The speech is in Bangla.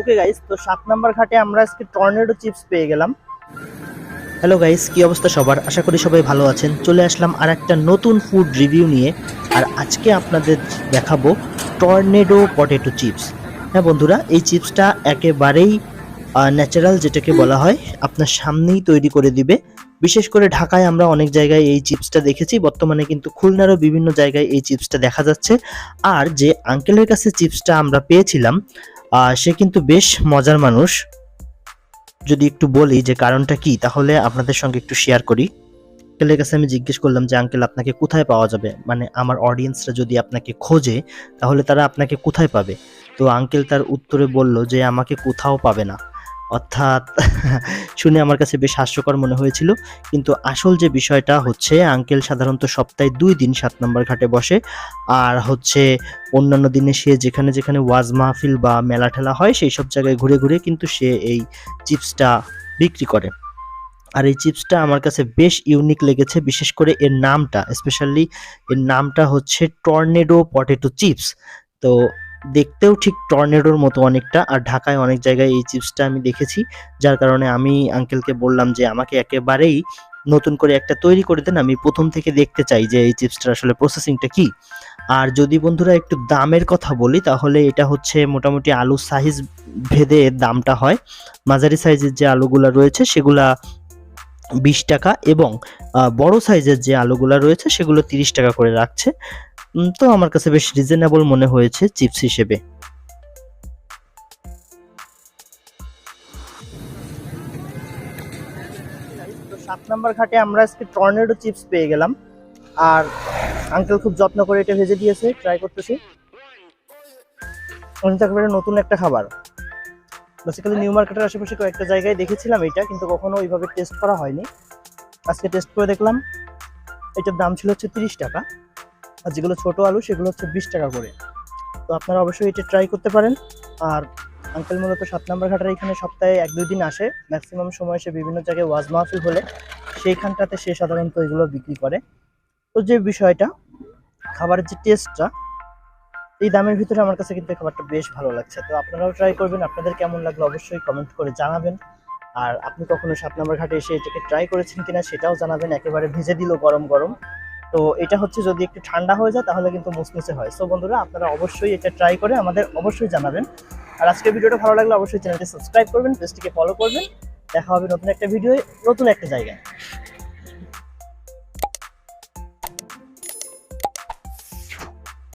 ওকে গাইস তো সাত নাম্বার ঘাটে আমরা আজকে টর্নেডো চিপস পেয়ে গেলাম। হ্যালো গাইস কি অবস্থা সবার? আশা করি সবাই ভালো আছেন। চলে আসলাম আর একটা নতুন ফুড রিভিউ নিয়ে। আর আজকে আপনাদের দেখাবো টর্নেডো পটেটো চিপস। হ্যাঁ বন্ধুরা, এই চিপসটা একেবারেই ন্যাচারাল যেটাকে বলা হয়, আপনার সামনেই তৈরি করে দিবে। বিশেষ করে ঢাকায় আমরা অনেক জায়গায় এই চিপসটা দেখেছি। বর্তমানে কিন্তু খুলনারও বিভিন্ন জায়গায় এই চিপসটা দেখা যাচ্ছে। আর যে আঙ্কেলের কাছে চিপসটা আমরা পেয়েছিলাম সে কিন্তু বেশ মজার মানুষ। যদি একটু বলি যে কারণটা কি, তাহলে আপনাদের সঙ্গে একটু শেয়ার করি। আঙ্কেলের কাছে আমি জিজ্ঞেস করলাম যে, আঙ্কেল, আপনাকে কোথায় পাওয়া যাবে? মানে আমার অডিয়েন্সরা যদি আপনাকে খোঁজে, তাহলে তারা আপনাকে কোথায় পাবে? তো আঙ্কেল তার উত্তরে বলল যে, আমাকে কোথাও পাবে না। অর্থাৎ শুনে আমার কাছে বেশ হাস্যকর মনে হয়েছিল। কিন্তু আসল যে বিষয়টা হচ্ছে, আঙ্কেল সাধারণত সপ্তাহে দুই দিন সাত নম্বর ঘাটে বসে। আর হচ্ছে অন্যান্য দিনে সে যেখানে যেখানে ওয়াজ মাহফিল বা মেলা ঠেলা হয়, সেই সব জায়গায় ঘুরে ঘুরে কিন্তু সে এই চিপসটা বিক্রি করে। আর এই চিপসটা আমার কাছে বেশ ইউনিক লেগেছে, বিশেষ করে এর নামটা স্পেশালি এর নামটা হচ্ছে টর্নেডো পটেটো চিপস। তো দেখতেও ঠিক টর্নেডোর মতো অনেকটা, আর ঢাকায় অনেক জায়গায় এই চিপসটা আমি দেখেছি, যার কারণে আমি আঙ্কেলকে বললাম যে, আমাকে একেবারেই নতুন করে একটা তৈরি করে দেন, আমি প্রথম থেকে দেখতে চাই যে এই চিপসটার আসলে প্রসেসিংটা কি। আর যদি বন্ধুরা একটু দামের কথা বলি, তাহলে এটা হচ্ছে মোটামুটি আলু সাইজ ভেদে দামটা হয়। মাঝারি সাইজের যে আলুগুলা রয়েছে, সেগুলা বিশ টাকা এবং বড় সাইজের যে আলুগুলা রয়েছে, সেগুলো তিরিশ টাকা করে রাখছে। তো আমার কাছে বেশ রিজনেবল মনে হয়েছে চিপস হিসেবে। সাত নাম্বার ঘাটে আমরা আজকে টর্নেডো চিপস পেয়ে গেলাম। আর আঙ্কেল খুব যত্ন করে এটা ভেজে দিয়েছে ট্রাই করতেছি। নতুন একটা খাবার। বেসিক্যালি নিউ মার্কেটের আশেপাশে কয়েকটা জায়গায় দেখেছিলাম এটা, কিন্তু কখনো ওইভাবে টেস্ট করা হয়নি। আজকে টেস্ট করে দেখলাম, এটার দাম ছিল হচ্ছে তিরিশ টাকা। আর যেগুলো ছোট আলু, সেগুলো হচ্ছে বিশ টাকা করে। তো আপনারা অবশ্যই এটা ট্রাই করতে পারেন। আর আঙ্কেল মূলত সাত নম্বর ঘাটের এখানে সপ্তাহে এক দুই দিন আসে। ম্যাক্সিমাম সময় সে বিভিন্ন জায়গায় ওয়াজ মাহফিল হলে সেইখানটাতে সে সাধারণত এগুলো বিক্রি করে। তো যে বিষয়টা, খাবারের যে টেস্টটা এই দামের ভিতরে আমার কাছে কিন্তু খাবারটা বেশ ভালো লাগছে। তো আপনারাও ট্রাই করবেন, আপনাদের কেমন লাগল অবশ্যই কমেন্ট করে জানাবেন। আর আপনি কখনো সাত নম্বর ঘাটে এসে এটাকে ট্রাই করেছেন কিনা সেটাও জানাবেন। একেবারে ভেজে দিল গরম গরম তো এটা হচ্ছে যদি একটু ঠান্ডা হয়ে যায়, তাহলে কিন্তু মুসমুসে হয়। সো বন্ধুরা, আপনারা অবশ্যই এটা ট্রাই করে আমাদের অবশ্যই জানাবেন। আর আজকের ভিডিওটা ভালো লাগলে অবশ্যই চ্যানেলটি সাবস্ক্রাইব করবেন পেজটিকে ফলো করবেন। দেখা হবে নতুন একটা ভিডিও নতুন একটা জায়গায়।